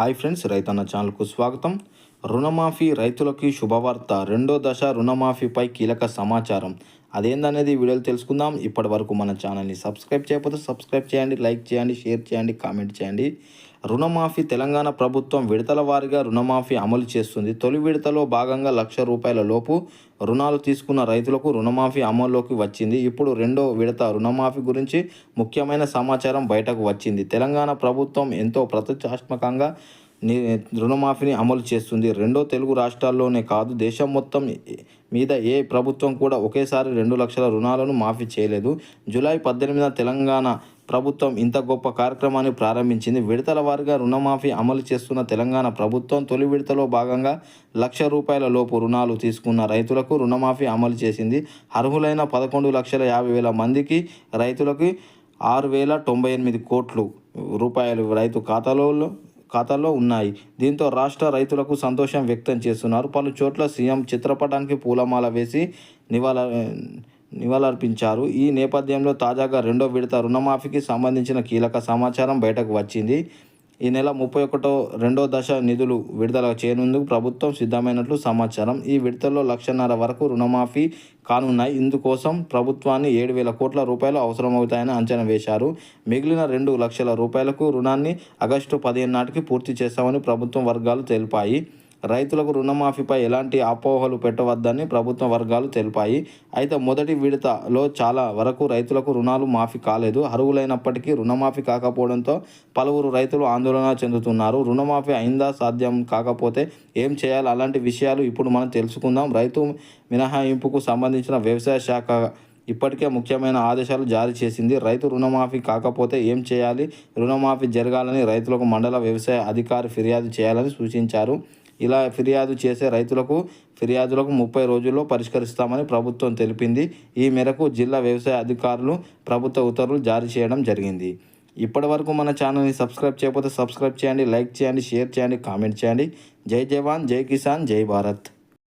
Hi friends రైతన్న ఛానల్కు స్వాగతం. రుణమాఫీ రైతులకి శుభవార్త. రెండో దశ రుణమాఫీపై కీలక సమాచారం. అదేందనేది వీడియోలు తెలుసుకుందాం. ఇప్పటి వరకు మన ఛానల్ని సబ్స్క్రైబ్ చేయకపోతే సబ్స్క్రైబ్ చేయండి లైక్ చేయండి షేర్ చేయండి కామెంట్ చేయండి. రుణమాఫీ తెలంగాణ ప్రభుత్వం విడతల వారీగా రుణమాఫీ అమలు చేస్తుంది. తొలి విడతలో భాగంగా లక్ష రూపాయల లోపు రుణాలు తీసుకున్న రైతులకు రుణమాఫీ అమల్లోకి వచ్చింది. ఇప్పుడు రెండో విడత రుణమాఫీ గురించి ముఖ్యమైన సమాచారం బయటకు వచ్చింది. తెలంగాణ ప్రభుత్వం ఎంతో ప్రతిష్టాత్మకంగా రుణమాఫీని అమలు చేస్తుంది. రెండో తెలుగు రాష్ట్రాల్లోనే కాదు దేశం మొత్తం మీద ఏ ప్రభుత్వం కూడా ఒకేసారి రెండు లక్షల రుణాలను మాఫీ చేయలేదు. జూలై పద్దెనిమిదిన తెలంగాణ ప్రభుత్వం ఇంత గొప్ప కార్యక్రమాన్ని ప్రారంభించింది. విడతల వారిగా రుణమాఫీ అమలు చేస్తున్న తెలంగాణ ప్రభుత్వం తొలి విడతలో భాగంగా లక్ష రూపాయల లోపు రుణాలు తీసుకున్న రైతులకు రుణమాఫీ అమలు చేసింది. అర్హులైన పదకొండు లక్షల యాభై వేల మందికి రైతులకు ఆరు వేల తొంభై ఎనిమిది కోట్లు రూపాయలు రైతు ఖాతాలో ఖాతాలో ఉన్నాయి. దీంతో రాష్ట్ర రైతులకు సంతోషం వ్యక్తం చేస్తున్నారు. పలు చోట్ల సీఎం చిత్రపటానికి పూలమాల వేసి నివాళ నివాళులర్పించారు. ఈ నేపథ్యంలో తాజాగా రెండో విడత రుణమాఫీకి సంబంధించిన కీలక సమాచారం బయటకు వచ్చింది. ఈ నెల ముప్పై ఒకటో రెండో దశ నిధులు విడుదల చేయనుందుకు ప్రభుత్వం సిద్ధమైనట్లు సమాచారం. ఈ విడతలో లక్షన్నర వరకు రుణమాఫీ కానున్నాయి. ఇందుకోసం ప్రభుత్వాన్ని ఏడు వేల కోట్ల రూపాయలు అవసరమవుతాయని అంచనా వేశారు. మిగిలిన రెండు లక్షల రూపాయలకు రుణాన్ని ఆగస్టు పదిహేను నాటికి పూర్తి చేస్తామని ప్రభుత్వం వర్గాలు తెలిపాయి. రైతులకు రుణమాఫీపై ఎలాంటి అపోహలు పెట్టవద్దని ప్రభుత్వ వర్గాలు తెలిపాయి. అయితే మొదటి విడతలో చాలా వరకు రైతులకు రుణాలు మాఫీ కాలేదు. అర్హులైనప్పటికీ రుణమాఫీ కాకపోవడంతో పలువురు రైతులు ఆందోళన చెందుతున్నారు. రుణమాఫీ అయిందా సాధ్యం కాకపోతే ఏం చేయాలి? అలాంటి విషయాలు ఇప్పుడు మనం తెలుసుకుందాం. రైతు మినహాయింపుకు సంబంధించిన వ్యవసాయ శాఖ ఇప్పటికే ముఖ్యమైన ఆదేశాలు జారీ చేసింది. రైతు రుణమాఫీ కాకపోతే ఏం చేయాలి? రుణమాఫీ జరగాలని రైతులకు మండల వ్యవసాయ అధికారి ఫిర్యాదు చేయాలని సూచించారు. ఇలా ఫిర్యాదు చేసే రైతులకు ఫిర్యాదులకు ముప్పై రోజుల్లో పరిష్కరిస్తామని ప్రభుత్వం తెలిపింది. ఈ మేరకు జిల్లా వ్యవసాయ అధికారులు ప్రభుత్వ ఉత్తర్వులు జారీ చేయడం జరిగింది. ఇప్పటి వరకు మన ఛానల్ని సబ్స్క్రైబ్ చేయకపోతే సబ్స్క్రైబ్ చేయండి లైక్ చేయండి షేర్ చేయండి కామెంట్ చేయండి. జై జవాన్ జై కిసాన్ జై భారత్.